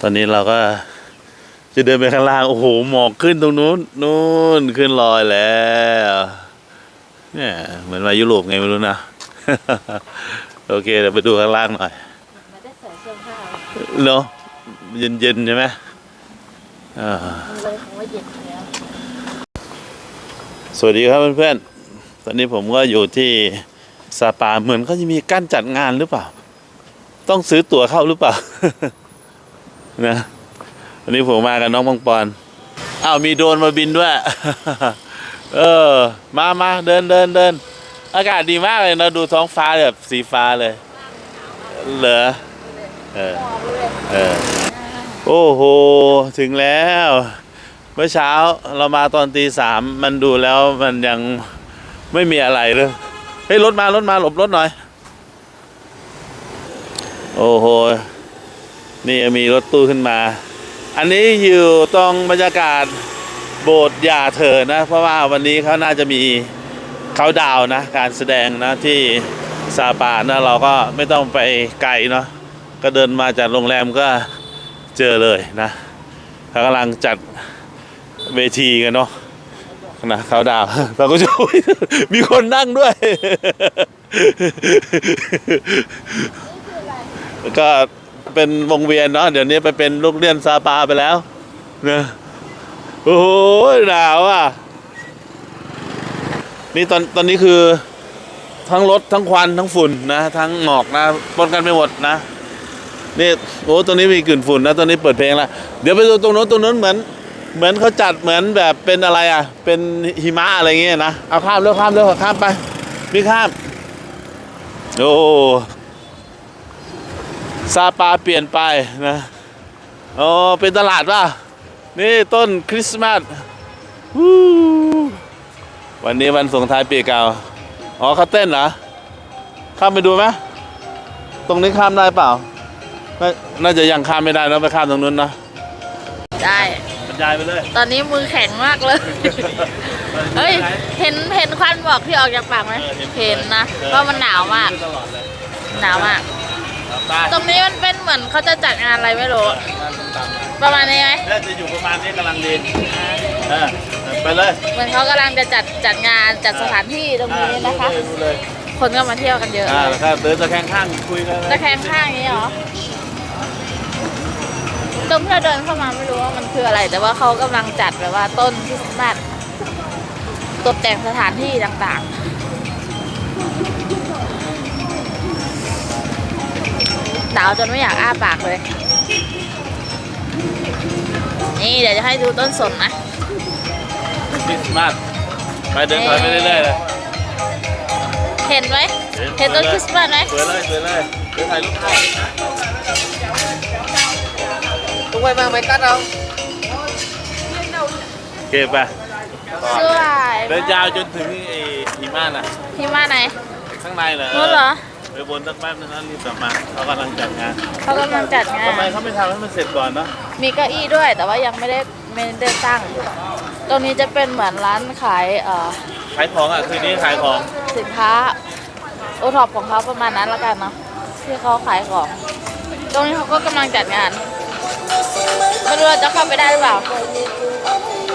ตอนนี้เราก็จะเดินไปข้างล่าง โอ้โห หมอกขึ้นตรงนู้น นู้นขึ้นลอยแล้วเนี่ยเหมือนมายุโรปไงไม่รู้นะ โอเคเดี๋ยวไปดูข้างล่างหน่อยไม่ได้ใส่เสื้อผ้าเนาะเย็นๆใช่ไหมอ่ามันเลยคำว่าเย็นแล้วสวัสดีครับเพื่อนๆ ตอนนี้ผมก็อยู่ที่ซาปาเหมือนเขาจะมีการจัดงานหรือเปล่า ต้องซื้อตั๋วเข้าหรือเปล่า นะวันนี้ผมมากับน้องบังปอนอ้าวมีโดรนมาบินด้วย เออ มามาเดินเดินเดินอากาศดีมากเลยนะดูท้องฟ้าแบบสีฟ้าเลย เหรอเออมองเลยเออโอ้โห ถึงแล้ว เมื่อเช้าเรามาตอนตีสามมันดูแล้วมันยังไม่มีอะไรเลยเฮ้ยรถมารถมาหลบรถหน่อย โอ้โห นี่มีรถตู้ขึ้นมา อันนี้อยู่ตรงบรรยากาศโบสถ์ยาเถิดนะ เพราะว่าวันนี้เขาน่าจะมีเขาดาวนะ การแสดงนะที่ซาปานะเราก็ไม่ต้องไปไกลเนาะก็เดินมาจากโรงแรมก็เจอเลยนะเขากำลังจัดเวทีกันเนาะนะเขาดาวเราก็ช่วยมีคนนั่งด้วย ก็ เป็นวงเวียนเนาะเดี๋ยวนี้ไปเป็นลูกเลี้ยนซาปาไปแล้วนะโอ้โหหนาวอะ นี่ตอนตอนนี้คือทั้งรถทั้งควันทั้งฝุ่นนะ ทั้งหมอกนะปนกันไปหมดนะนี่โอ้ตรงนี้มีกลิ่นฝุ่นนะตรงนี้เปิดเพลงแล้วเดี๋ยวไปดูตรงโน้นตรงโน้นเหมือน เหมือนเขาจัดเหมือนแบบเป็นอะไรอะ เป็นหิมะอะไรเงี้ยนะเอาข้ามเร็วข้ามเร็วข้ามไป พี่ข้าม โอ้ ซาปาเปลี่ยนไปนะโอ้เป็นตลาดป่ะ นี่ต้นคริสต์มาสวู้วันนี้วันส่งท้ายปีเก่า อ๋อเขาเต้นเหรอ ข้ามไปดูไหมตรงนี้ข้ามได้เปล่าน่า น่าจะยังข้ามไม่ได้นะไปข้ามตรงนู้นนะ ได้บรรยายไปเลย ตอนนี้มือแข็งมากเลย เฮ้ย เห็นเห็นควันบอกที่ออกจากปากไหมเห็นนะ เพราะมันหนาวมากตลอดเลยหนาวมาก ไปตรงนี้มันเป็นเหมือนเขาจะจัดงานอะไรไม่รู้ งานส้มตำประมาณนี้ไหมน่าจะอยู่ประมาณนี้กำลังดีเออไปเลยเหมือนเขากำลังจะจัดจัดงานจัดสถานที่ตรงนี้นะคะ อ่าดูเลยคนก็มาเที่ยวกันเยอะอ่าแล้วก็เดินตะแคงข้างคุยกันตะแคงข้างอย่างนี้เหรอตรงที่เราเดินเข้ามาไม่รู้ว่ามันคืออะไร แต่ว่าเขากำลังจัดแบบว่าต้นคริสต์มาสตกแต่งสถานที่ต่างๆาวจนไม่อยากอ้าปากเลย นี่เดี๋ยวจะให้ดูต้นสนนะคริสต์มาสไปเดินถอยไปเรื่อยๆเลยเห็นไหมเห็นต้นคริสต์มาสไหมสวยเลยสวยเลยเดินถ่ายรูปได้ Tung quay mang máy cắt không? โอเคไปสวยเดินยาวจนถึงไอ้หิมะน่ะที่มาไหนข้างในเหรอ นู้นเหรอไป บนสักแป๊บนึงนะรีบกลับมาเขากำลังจัดงานเขากำลังจัดงานทำไมเขาไม่ทำให้มันเสร็จก่อนเนาะมีเก้าอี้ด้วย แต่ว่ายังไม่ได้ไม่ได้ตั้ง ตรงนี้จะเป็นเหมือนร้านขายเอ่อขายของอะคืนนี้ขายของสินค้าโอท็อปของเขาประมาณนั้นละกันเนาะที่เขาขายของ ตรงนี้เขาก็กำลังจัดงานไม่รู้ว่าจะเข้าไปได้หรือเปล่า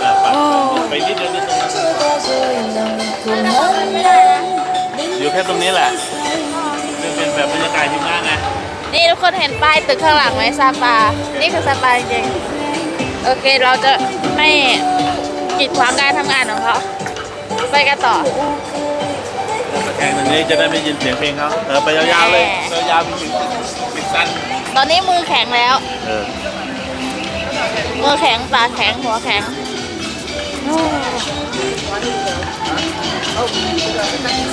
อะไปไปนิดเดียวนิดตรงนั้นอยู่แค่ตรงนี้แหละเนี่ทุกคนเห็นป้ายตึกข้างหลังไหมซาปา นี่คือซาปาจริงๆ โอเคเราจะไม่กีดขวางการทำงานของเขาไปกันต่อตะแคงตรงนี้จะได้ไม่ยินเสียงเพลงเขาเออไปยาวๆเลยแหมยาวๆไปถึงปิดสั้นตอนนี้มือแข็งแล้ว เออ มือแข็งปากแข็งหัวแข็ง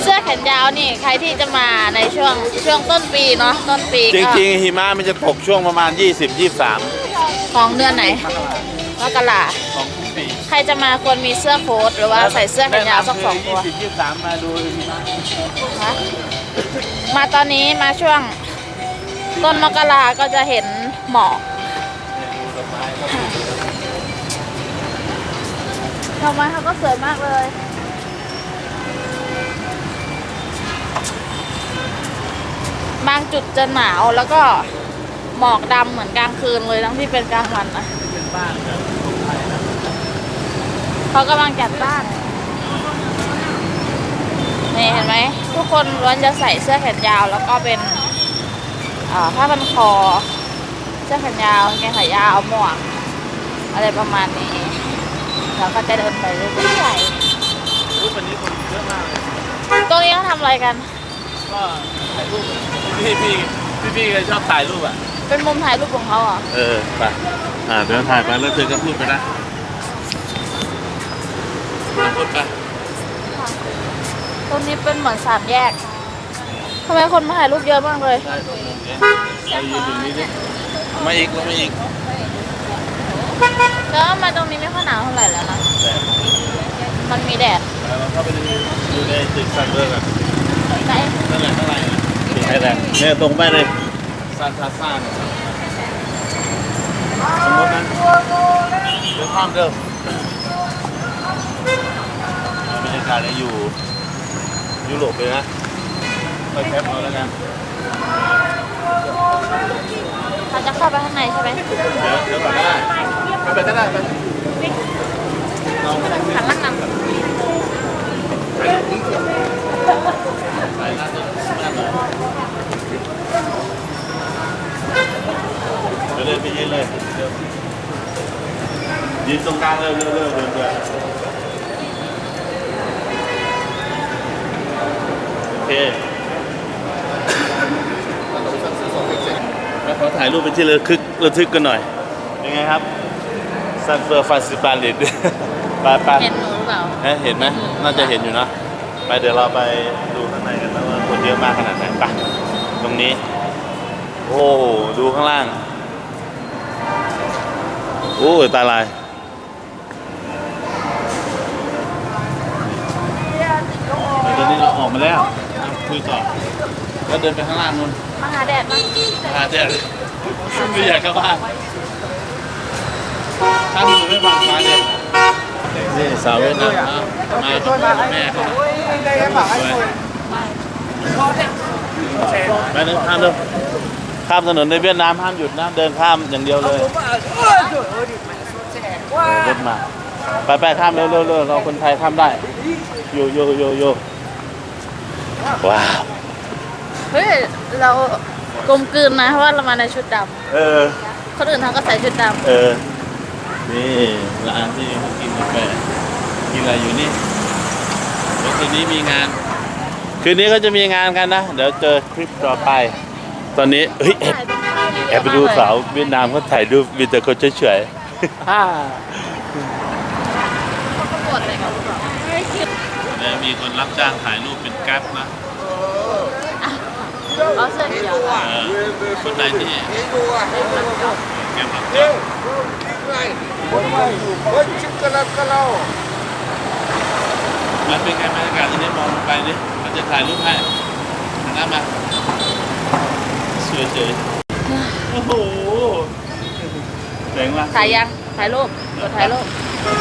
เสื้อแขนยาวนี่ใครที่จะมาในช่วงช่วงต้นปีเนาะต้นปีจก็ริงๆหิมะมันจะตกช่วงประมาณ 20 23 ของเดือนไหนมกราของทุกปีใครจะมาควรมีเสื้อโค้ทหรือว่าใส่เสื้อแขนยาวสักสองตัว20 23มาดูหิมะฮะมาตอนนี้มาช่วงต้นมกราก็จะเห็นหมอกดอกไม้ เขาก็สวยมากเลยบางจุดจะหนาวแล้วก็หมอกดำเหมือนกลางคืนเลยทั้งที่เป็นกลางวันนะเขากำลังจัดบ้านนี่เห็นไหมทุกคนล้วนจะใส่เสื้อแขนยาวแล้วก็เป็นผ้าพันคอ เสื้อแขนยาวกางเกงขายาวหมวก อะไรประมาณนี้ เราก็จะเดินไปเรื่อยรูปวันนี้คนเยอะมากเลยๆตรงนี้เขาทำอะไรกัน ก็ถ่ายรูปพี่พี่พี่พี่ๆชอบถ่ายรูปอะ เป็นมุมถ่ายรูปของเขาเหรอเออไปอ่าเดี๋ยวถ่ายไปแล้วเธอก็พูดไปนะพูดไปตรงนี้เป็นเหมือนสามแยกทำไมคนมาถ่ายรูปเยอะมากเลย ได้ตรงนี้เรายืนตรงนี้ดิมาอีกลงมาอีก แล้วทำไมาตรงนี้ไม่ค่อยหนาวเท่าไหร่แล้วนะ มันมีแดดเราเข้าไปดูดูในตึกซันเบอร์กันไหนนั่นแหละเท่าไหร่ตึกไทยแลนด์เนี่ยตรงไปเลยซานซาซ่าเนี่ยสมมตินั้นเดินข้ามเดิมบรรยากาศเนี่ยอยู่ยุโรปเลยนะไปแคปเอาแล้วกันเขาจะเข้าไปข้างในใช่ไหมเดี๋ยวเดี๋ยวก่อนก็ได้ ไปก็ได้ไปเราหันหลังนร่าจะน่าจะเดินไปยืนเลยยืนตรงกลางเร็วเร็วเร็วเดินเดินโอเคแล้วขอถ่ายรูปเป็นที่ระทึกระทึกกันหน่อยยังไงครับ ซันเฟอร์ฟาซิบาลิดไปไปเห็นหนูหรือเปล่า เอ๊ะเห็นไหมน่าจะเห็นอยู่นะ ไปเดี๋ยวเราไปดูข้างในกันนะว่าคนเยอะมากขนาดไหนไปตรงนี้ โอ้โหดูข้างล่างโอ้ยตาลายตอนนี้เราออกมาแล้วอะคุยต่อแล้วเดินไปข้างล่างนู้นมาหาแดดมั้งหาเด็ดไม่อยากเข้าบ้าน ถ้าหนูไม่บังมาเนี่ยนี่สาวเวียดนามนะมากับพ่อแม่เขาสวยไปเดินข้ามเร็วข้ามถนนในเวียดนามห้ามหยุดนะเดินข้ามอย่างเดียวเลยรถมาไปไปข้ามเร็วเร็วเร็วเราคนไทยข้ามได้โยโยโยโยว้าวเฮ้ยเรากลมกลืนนะเพราะว่าเรามาในชุดดำเออคนอื่นเขาก็ใส่ชุดดำเออ นี่ร้านที่เขากินกาแฟกินอะไรอยู่นี่เดี๋ยวคืนนี้มีงาน คืนนี้ก็จะมีงานกันนะ เดี๋ยวเจอคลิปต่อไป ตอนนี้เฮ้ยำแอบแอบไปดูสาวเวียดนามเขาถ่ายรูปมีแต่คนเฉยๆฮ่าเขาปวดอะไรกันหรือเปล่าไม่คิดเนี่ยมีคนรับจ้างถ่ายรูปเป็นแก๊ปนะเอาเสื้อเขียวเออคนไหนที่ Ibu ah. แก๊ปรับจ้าง Right. Oh, kalau kalau. มันเป็นไงบรรยากาศที่นี่มองลงไปนี่มันจะถ่ายรูปให้หันหน้ามาสวยเฉยโอ้โหเจ๋งว่ะถ่ายยังถ่ายรูปกดถ่ายรูป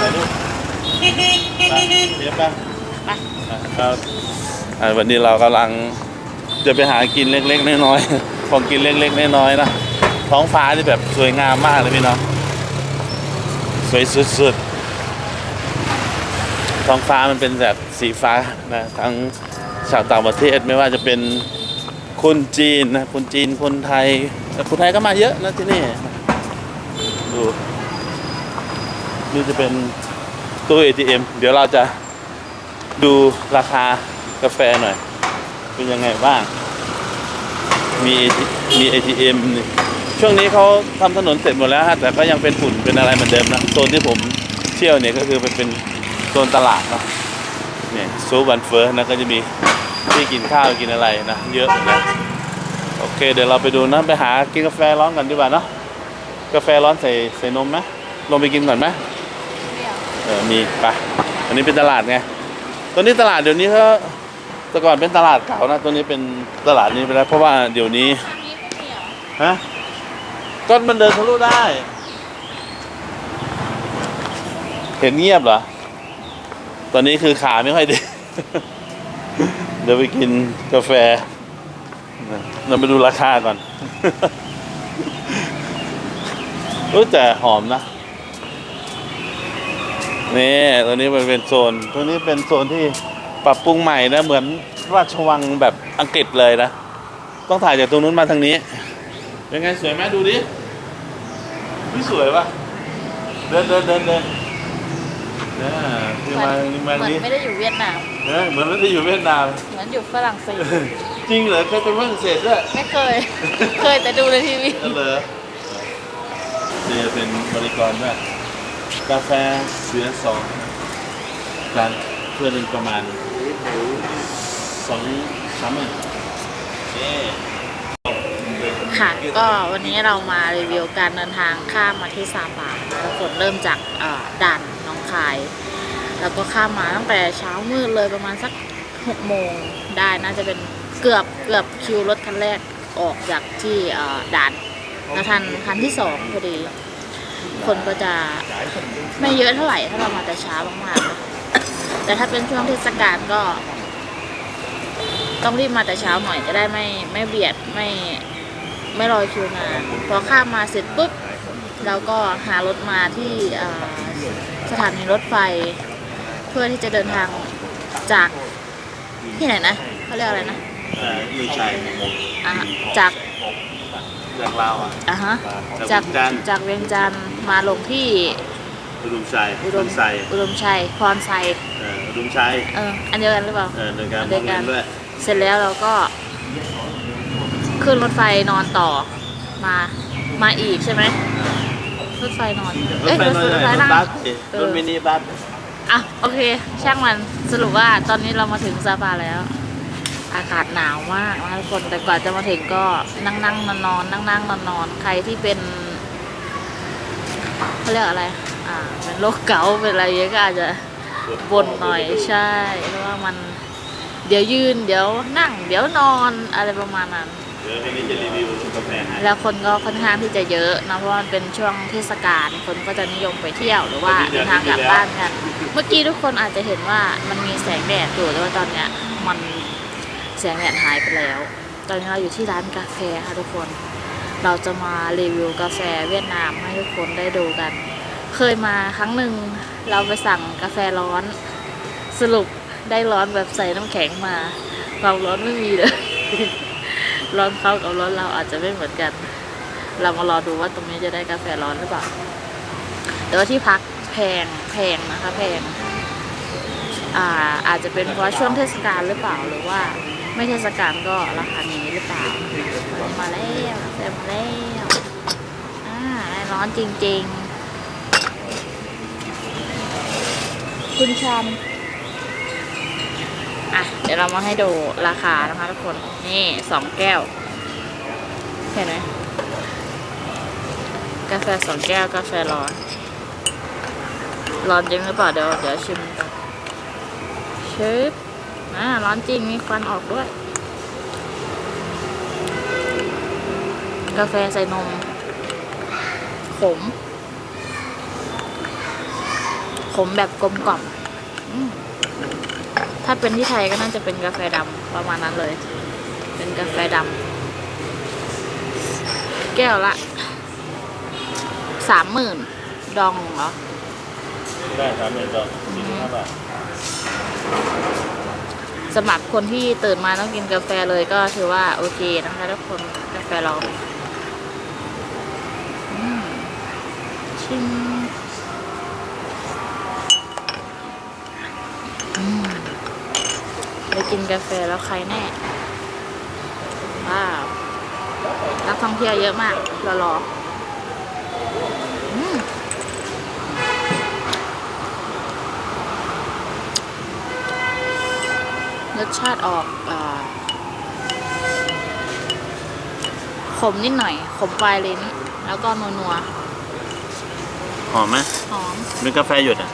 ถ่ายรูปไปเดี๋ยวไปไปครับอ่าวันนี้เรากำลังจะไปหากินเล็กๆน้อยๆของกินเล็กๆน้อยๆนะท้องฟ้าที่แบบสวยงามมากเลยพี่น้อง สวยสุดๆ ท้องฟ้ามันเป็นแบบสีฟ้านะทั้งชาวต่างประเทศไม่ว่าจะเป็นคนจีนนะคนจีนคนไทยแต่คนไทยก็มาเยอะนะที่นี่ดูนี่จะเป็นตู้ ATM เดี๋ยวเราจะดูราคากาแฟหน่อย เป็นยังไงบ้าง มีมี ATM นี่ ช่วงนี้เขาทำถนนเสร็จหมดแล้วฮะแต่ก็ยังเป็นฝุ่นเป็นอะไรเหมือนเดิมนะโซนที่ผมเที่ยวเนี่ยก็คือเป็นเป็นโซนตลาดเนาะเนี่ยซูบันเฟอร์นะก็จะมีที่กินข้าวกินอะไรนะเยอะนะโอเค เดี๋ยวเราไปดูนะไปหากินกาแฟร้อนกันดีกว่าเนาะกาแฟร้อนใส่ใส่นมไหมลงไปกินก่อนไหมเออมีไปอันนี้เป็นตลาดไงตัวนี้ตลาดเดี๋ยวนี้เขาแต่ก่อนเป็นตลาดเก่านะตัวนี้เป็นตลาดนี้ไปแล้วเพราะว่าเดี๋ยวนี้ทางนี้ไม่มีเหรอฮะ ก็มันเดินทะลุได้ เห็นเงียบเหรอ ตอนนี้คือขาไม่ค่อยดี เดี๋ยวไปกินกาแฟ เราไปดูราคาก่อนรู้แต่หอมนะ นี่ตัวนี้มันเป็นโซนตัวนี้เป็นโซนที่ปรับปรุงใหม่นะ เหมือนราชวังแบบอังกฤษเลยนะ ต้องถ่ายจากตรงนู้นมาทางนี้ เป็นไง สวยไหมดูดิ ไม่สวยปะเดินเดินเดินเดินเนี่ยคือเหมืมาอนมาเหมือนนี้ไม่ได้อยู่เวียดนามเนี่ยเหมือนไม่ได้อยู่เวียดนาม เหมือนอยู่ฝรั่งเศส จริงเหรอเคยไปฝรั่งเศสด้วยไม่เคย เคยแต่ดูในทีวี เออเหรอเนี่ยเป็นบริกรด้วยกาแฟเสือสองการเพื่อนหนึ่งประมาณสองสามหมื่นเอ๊ะ ค่ะ ก็วันนี้เรามารีวิวการเดินทางข้ามมาที่ซาปาแล้วกดเริ่มจากด่านน้องคาย แล้วก็ข้ามมาตั้งแต่เช้ามืดเลยประมาณสักหกโมงได้น่าจะเป็นเกือบเกือบคิวรถคันแรกออกจากที่ด่านแล้วทันคันที่สองพอดี คนก็จะไม่เยอะเท่าไหร่ถ้าเรามาแต่เช้ามากๆแต่ถ้าเป็นช่วงเทศกาลก็ ต้องรีบมาแต่เช้าหน่อยจะได้ไม่ไม่เบียดไม่ ไม่รอคิวนานพอข้ามมาเสร็จปุ๊บเราก็หารถมาที่เอ่อสถานีรถไฟ เพื่อที่จะเดินทางจากที่ไหนนะเขาเรียกอะไรนะอ่าลูกชายอะจากจากลาวอะอะฮะจาจากเวียงจันทร์จากเวียงจันทร์มาลงที่อุดมชัยอุดมชัยอุดมชัยพรไซเอออุดมชัยเอออันเดียวกันหรือเปล่าเออโดยการโดยการมองเห็นด้วยเสร็จแล้วเราก็ ขึ้นรถไฟนอนต่อมา มาอีกใช่ไหมรถไฟนอนรถเอ้ยไฟรถน้อยไฟรถนั่งบัสสิเอรอถมินิบัสอะโอเค ช่างมันสรุปว่าตอนนี้เรามาถึงซาปาแล้ว อากาศหนาวมากนะทุกคนแต่กว่าจะมาถึงก็นั่งนั่งนอนนอนนั่งนั่งนอนนอนใครที่เป็นเขาเรียกอะไร อ่า เป็นโรคเกาต์เป็นอะไรเงี้ยก็อาจจะบ่นหน่อยใช่เพราะว่ามัน เดี๋ยวยืน เดี๋ยวนั่ง เดี๋ยวนอนอะไรประมาณนั้น เดี๋ยววันนี้จะรีวิวกาแฟให้แล้วคนก็ค่อนข้างที่จะเยอะนะเพราะว่ามันเป็นช่วงเทศกาลคนก็จะนิยมไปเที่ยวหรือว่าเดินทางกลับบ้านกัน เมื่อกี้ทุกคนอาจจะเห็นว่ามันมีแสงแดดอยู่แต่ว่าตอนเนี้ยมันแสงแดดหายไปแล้ว ตอนนี้เราอยู่ที่ร้านกาแฟค่ะทุกคน เราจะมารีวิวกาแฟเวียดนามให้ทุกคนได้ดูกัน เคยมาครั้งหนึ่งเราไปสั่งกาแฟร้อนสรุปได้ร้อนแบบใส่น้ำแข็งมาความร้อนไม่มีเลย ร้อนเขากับร้อนเราอาจจะไม่เหมือนกัน เรามารอดูว่าตรงนี้จะได้กาแฟร้อนหรือเปล่าแต่ว่าที่พักแพงแพงนะคะแพงอ่าอาจจะเป็นเพราะช่วงเทศกาลหรือเปล่าหรือว่า ไม่เทศกาลก็ราคานี้หรือเปล่ามาแล้วกาแฟมาแล้วอ่าร้อนจริง ๆ คุณชัน อะเดี๋ยวเรามาให้ดูราคานะคะทุกคน นี่สองแก้ว เห็นไหมกาแฟสองแก้วกาแฟร้อน ร้อนจริงหรือเปล่าเดี๋ยวเดี๋ยวชิมกันชิปอ่าร้อนจริงมีควันออกด้วย กาแฟใส่นม ขม ขมแบบกลมกล่อมอืม ถ้าเป็นที่ไทยก็น่าจะเป็นกาแฟดำประมาณนั้นเลย เป็นกาแฟดำแก้วละสามหมื่นดองเหรอได้สามหมื่นดอกสี่สิบห้าบาทสำหรับคนที่ตื่นมาต้องกินกาแฟเลยก็ถือว่าโอเคนะคะทุกคนกาแฟเราอืมชิมอืมไป กินกาแฟแล้วใครแน่ ว้าวนักท่องเที่ยวเยอะมากรอรออืมรสชาติออกอาขมนิดหน่อย ขมปลายลิ้นแล้วก็นัวนัวหอมไหมๆหอมเป็นกาแฟหยดอะ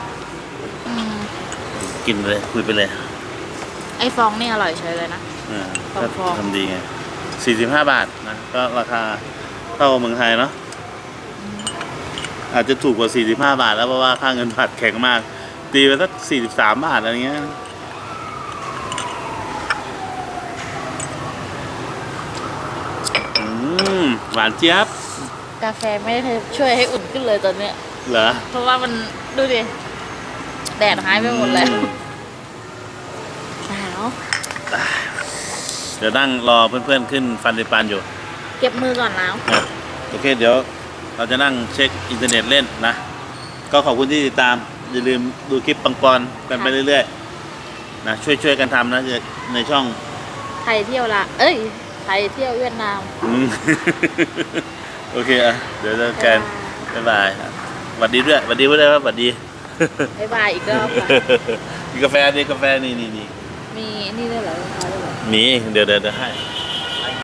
อืมกินเลย คุยไปเลย ไอ้ฟองนี่อร่อยเฉยเลยนะ อ่าฟองก็ฟอง ทำดีไงสี่สิบห้าบาทนะ ก็ราคาเท่าเมืองไทยเนาะอาจจะถูกกว่า45บาท แล้วเพราะว่าค่าเงินบาทแข็งมาก ตีไปสัก43บาทอะไรเงี้ย อืม หวานเจี๊ยบ กาแฟไม่ได้ช่วยให้อุ่นขึ้นเลยตอนเนี้ย เหรอเพราะว่ามันดูดิ แดดหายไปหมดแล้วหนาว เดี๋ยวนั่งรอเพื่อนๆขึ้นฟันดิปันอยู่เก็บมือก่อนหนาวนะโอเคเดี๋ยวเราจะนั่งเช็คอินเทอร์เน็ตเล่นนะ ก็ขอบคุณที่ติดตาม อย่าลืมดูคลิปปังปอนกันไปเรื่อยๆนะช่วยๆกันทำนะในช่องไทยเที่ยวละ เอ้ย ไทยเที่ยวเวียดนามอืม โอเคอะเดี๋ยวเจอกันบ๊ายบายหวัดดีด้วยหวัดดีด้วยว่าหวัดดี บ๊ายบายอีกรอบค่ะ มีกาแฟดีกาแฟนี่นี่นี่ มีนี่ด้วยเหรอมีด้วยเหรอ มีเดี๋ยวเดี๋ยวให้